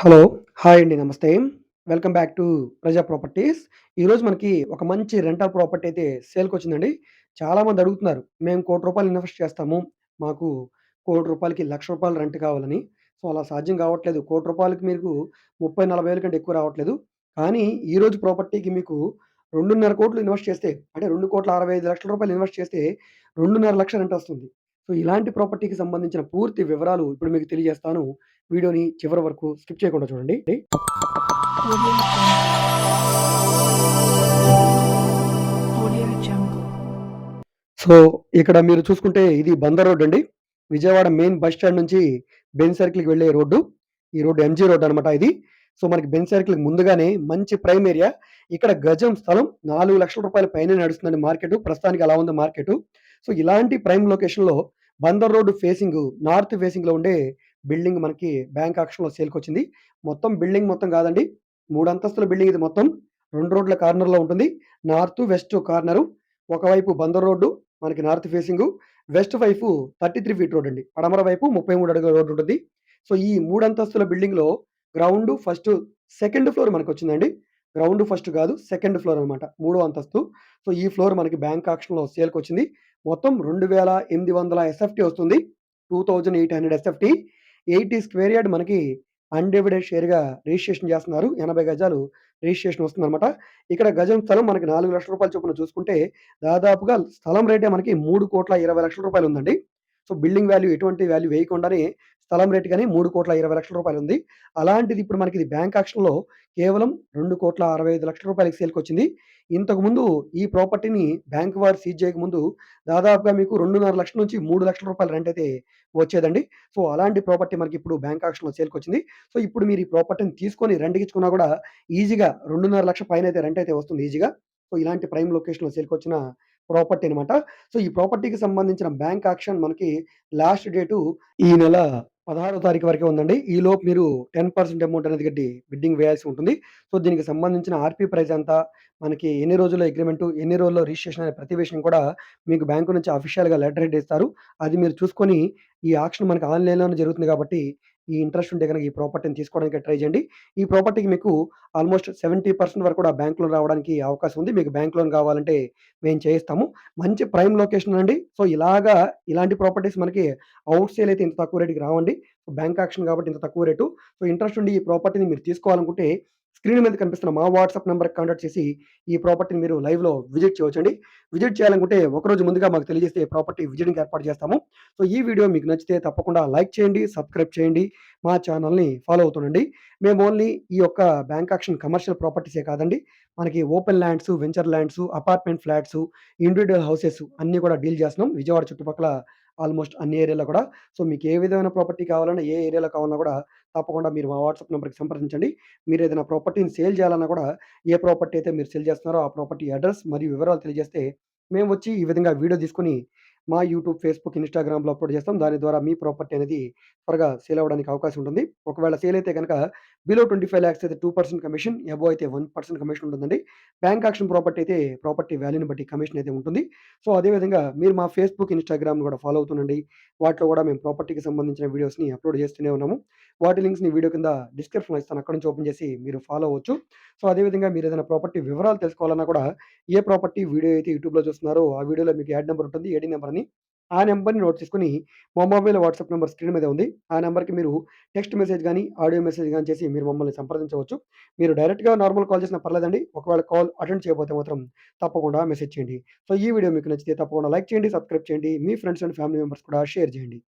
Hello! Hi అండి. నమస్తే. Welcome back to Praja properties. ఈరోజు మనకి ఒక మంచి రెంటల్ ప్రాపర్టీ అయితే సేల్కి వచ్చిందండి చాలామంది అడుగుతున్నారు. మేము కోటి రూపాయలు ఇన్వెస్ట్ చేస్తాము. మాకు కోటి రూపాయలకి లక్ష రూపాయలు రెంట్ కావాలని. సో, అలా సాధ్యం కావట్లేదు. కోటి రూపాయలకి మీకు ముప్పై నలభై వేల కంటే ఎక్కువ రావట్లేదు. కానీ ఈరోజు ప్రాపర్టీకి మీకు రెండున్నర కోట్లు ఇన్వెస్ట్ చేస్తే అంటే రెండు కోట్లు అరవై ఐదు లక్షల రూపాయలు ఇన్వెస్ట్ చేస్తే 2,50,000 రెంట్ వస్తుంది. సో, ఇలాంటి ప్రాపర్టీకి సంబంధించిన పూర్తి వివరాలు ఇప్పుడు మీకు తెలియజేస్తాను. వీడియోని చివరి వరకు స్కిప్ చేయకుండా చూడండి. సో, ఇక్కడ మీరు చూసుకుంటే ఇది బందర్ రోడ్ అండి. విజయవాడ మెయిన్ బస్ స్టాండ్ నుంచి బెన్ సర్కిల్‌కి వెళ్ళే రోడ్డు. ఈ రోడ్డు ఎంజీ రోడ్ అనమాట ఇది. సో, మనకి బెన్ సర్కిల్‌కి ముందుగానే మంచి ప్రైమ్ ఏరియా. ఇక్కడ గజం స్థలం నాలుగు లక్షల రూపాయల పైన నడుస్తుందండి మార్కెట్ ప్రస్తుతానికి అలా ఉంది మార్కెట్ సో, ఇలాంటి ప్రైమ్ లొకేషన్‌లో బందర్ రోడ్డు ఫేసింగ్ నార్త్ ఫేసింగ్‌లో ఉండే బిల్డింగ్ మనకి బ్యాంక్ ఆక్షన్‌లో సేల్‌కొచ్చింది. మొత్తం బిల్డింగ్ మొత్తం కాదండి. మూడు అంతస్తుల బిల్డింగ్ ఇది మొత్తం. రెండు రోడ్ల కార్నర్‌లో ఉంటుంది. North, west corner. ఒకవైపు బందర్ రోడ్డు మనకి నార్త్ ఫేసింగు. వెస్ట్ వైపు 33 ఫీట్ రోడ్ అండి. పడమర వైపు 33 అడుగుల రోడ్డు ఉంటుంది. సో, ఈ మూడు అంతస్తుల బిల్డింగ్‌లో గ్రౌండు, ఫస్ట్ సెకండ్ ఫ్లోర్ మనకొచ్చిందండి. గ్రౌండ్ ఫస్ట్ కాదు. సెకండ్ ఫ్లోర్ అనమాట. మూడో అంతస్తు. సో, ఈ ఫ్లోర్ మనకి బ్యాంక్ ఆక్షన్‌లో సేల్‌కొచ్చింది. మొత్తం 2,800 ఎస్ఎఫ్‌టీ వస్తుంది. 2,800 ఎస్ఎఫ్‌టీ. 80 స్క్వేర్ యార్డ్ మనకి అన్డివిడెడ్ షేర్‌గా రిజిస్ట్రేషన్ చేస్తున్నారు. 80 గజాలు రిజిస్ట్రేషన్ వస్తుందన్నమాట ఇక్కడ గజం స్థలం మనకి రూ. 4,00,000 చొప్పున చూసుకుంటే దాదాపుగా స్థలం రేటే మనకి మూడు కోట్ల ఇరవై లక్షల రూపాయలు ఉందండి. సో, బిల్డింగ్ వాల్యూ ఎటువంటి వాల్యూ వేయకుండానే స్థలం రేటుకి కానీ మూడు కోట్ల ఇరవై లక్షల రూపాయలు ఉంది. అలాంటిది ఇప్పుడు మనకి ఇది బ్యాంక్ ఆక్షన్‌లో కేవలం రూ. 2,65,00,000కి సేల్‌కొచ్చింది. ఇంతకుముందు ఈ ప్రాపర్టీని బ్యాంక్ వారు సీజ్ చేయకముందు దాదాపుగా మీకు 2,50,000 నుంచి మూడు లక్షల రూపాయలు రెంట్ అయితే వచ్చేదండి. సో, అలాంటి ప్రాపర్టీ మనకి ఇప్పుడు బ్యాంక్ ఆక్షన్‌లో సేల్‌కొచ్చింది. సో, ఇప్పుడు మీరు ఈ ప్రాపర్టీని తీసుకొని రెంట్‌కిచ్చుకున్నా కూడా ఈజీగా రెండున్నర లక్షల పైన అయితే రెంట్ అయితే వస్తుంది ఈజీగా. సో, ఇలాంటి ప్రైమ్ లొకేషన్‌లో సేల్‌కొచ్చిన ప్రాపర్టీ అనమాట. సో, ఈ ప్రాపర్టీకి సంబంధించిన బ్యాంక్ యాక్షన్ మనకి లాస్ట్ డేటు ఈ నెల 16 తారీఖు వరకే ఉందండి. ఈలోపు మీరు 10% అమౌంట్ అనేది కట్టి బిడ్డింగ్ వేయాల్సి ఉంటుంది. సో, దీనికి సంబంధించిన ఆర్‌పీ ప్రైస్ ఎంత, మనకి ఎన్ని రోజుల్లో అగ్రిమెంట్ ఎన్ని రోజుల్లో రిజిస్ట్రేషన్ అనే ప్రతి విషయం కూడా మీకు బ్యాంకు నుంచి అఫీషియల్‌గా లెటర్ హెడ్ ఇస్తారు. అది మీరు చూసుకొని ఈ ఆక్షన్ మనకి ఆన్‌లైన్‌లోనే జరుగుతుంది కాబట్టి ఈ ఇంట్రెస్ట్ ఉంటే కనుక ఈ ప్రాపర్టీని తీసుకోవడానికి ట్రై చేయండి. ఈ ప్రాపర్టీకి మీకు ఆల్‌మోస్ట్ 70% వరకు కూడా బ్యాంక్ లోన్ రావడానికి అవకాశం ఉంది. మీకు బ్యాంక్ లోన్ కావాలంటే మేము చేయిస్తాము. మంచి ప్రైమ్ లొకేషన్ అండి. సో, ఇలాగా ఇలాంటి ప్రాపర్టీస్ మనకి అవుట్ సేల్ అయితే ఇంత తక్కువ రేటుకి రావండి. బ్యాంక్ ఆక్షన్ కాబట్టి ఇంత తక్కువ రేటు. సో, ఇంట్రెస్ట్ ఉండి ఈ ప్రాపర్టీని మీరు తీసుకోవాలనుకుంటే స్క్రీన్ మీద కనిపిస్తున్న మా వాట్సాప్ నెంబర్ కాంటాక్ట్ చేసి ఈ ప్రాపర్టీని మీరు లైవ్‌లో విజిట్ చేయవచ్చండి. విజిట్ చేయాలనుకుంటే ఒకరోజు ముందుగా మాకు తెలియజేస్తే ప్రాపర్టీ విజిటింగ్ ఏర్పాటు చేస్తాము. సో, ఈ వీడియో మీకు నచ్చితే తప్పకుండా లైక్ చేయండి, సబ్స్క్రైబ్ చేయండి. మా ఛానెల్‌ని ఫాలో అవుతుండండి. మేము ఓన్లీ ఈ యొక్క బ్యాంక్ ఆక్షన్ కమర్షియల్ ప్రాపర్టీసే కాదండి. మనకి open lands venture lands apartment flats individual houses అన్నీ కూడా డీల్ చేస్తున్నాం. విజయవాడ చుట్టుపక్కల ఆల్‌మోస్ట్ అన్ని ఏరియాలో కూడా. సో, మీకు ఏ విధమైన ప్రాపర్టీ కావాలన్నా, ఏ ఏరియాలో కావాలన్నా కూడా తప్పకుండా మీరు మా వాట్సాప్ నెంబర్కి సంప్రదించండి. మీరు ఏదైనా ప్రాపర్టీని సేల్ చేయాలన్నా కూడా ఏ ప్రాపర్టీ అయితే మీరు సేల్ చేస్తున్నారో ఆ ప్రాపర్టీ అడ్రస్ మరియు వివరాలు తెలియజేస్తే మేము వచ్చి ఈ విధంగా వీడియో తీసుకొని మా యూట్యూబ్, ఫేస్‌బుక్, ఇన్‌స్టాగ్రామ్‌లో అప్‌లోడ్ చేస్తాం. దాని ద్వారా మీ ప్రాపర్టీ అనేది త్వరగా సేల్ అవ్వడానికి అవకాశం ఉంటుంది. ఒకవేళ సేల్ అయితే గనక బిలో ట్వంటీ ఫైవ్ ల్యాక్స్ అయితే టూ పర్సెంట్ కమిషన్, ఎబో అయితే వన్ పర్సెంట్ కమిషన్ ఉంటుందండి. బ్యాంక్ ఆక్షన్ ప్రాపర్టీ అయితే ప్రాపర్టీ వాల్యూని బట్టి కమిషన్ అయితే ఉంటుంది. సో, అదే విధంగా మీరు మా ఫేస్‌బుక్, ఇన్‌స్టాగ్రామ్‌ని కూడా ఫాలో అవుతుండండి. వాటిలో కూడా మేము ప్రాపర్టీకి సంబంధించిన వీడియోస్‌ని అప్‌లోడ్ చేస్తూనే ఉన్నాము. వాటి లింక్స్‌ని వీడియో కింద డిస్క్రిప్షన్‌లో ఇస్తాను. అక్కడ నుంచి ఓపెన్ చేసి మీరు ఫాలో అవ్వచ్చు. సో, అదే విధంగా మీరు ఏదైనా ప్రాపర్టీ వివరాలు తెలుసుకోవాలన్నా కూడా ఏ ప్రాపర్టీ వీడియో అయితే యూట్యూబ్‌లో చూస్తున్నారో ఆ వీడియోలో మీకు యాడ్ నెంబర్ ఉంటుంది. ఏడి నెంబర్ అని. ఆ నెంబర్ని నోట్ చేసుకుని మా మొబైల్ వాట్సాప్ నెంబర్ స్క్రీన్ మీద ఉంది. ఆ నెంబర్కి మీరు టెక్స్ట్ మెసేజ్ కానీ ఆడియో మెసేజ్ కానీ చేసి మీరు మమ్మల్ని సంప్రదించవచ్చు. మీరు డైరెక్ట్‌గా నార్మల్ కాల్ చేసినా పర్లేదండి. ఒకవేళ కాల్ అటెండ్ చేయకపోతే మాత్రం తప్పకుండా మెసేజ్ చేయండి. సో, ఈ వీడియో మీకు నచ్చితే తప్పకుండా లైక్ చేయండి, సబ్స్క్రైబ్ చేయండి. మీ ఫ్రెండ్స్ అండ్ ఫ్యామిలీ మెంబర్స్ కూడా షేర్ చేయండి.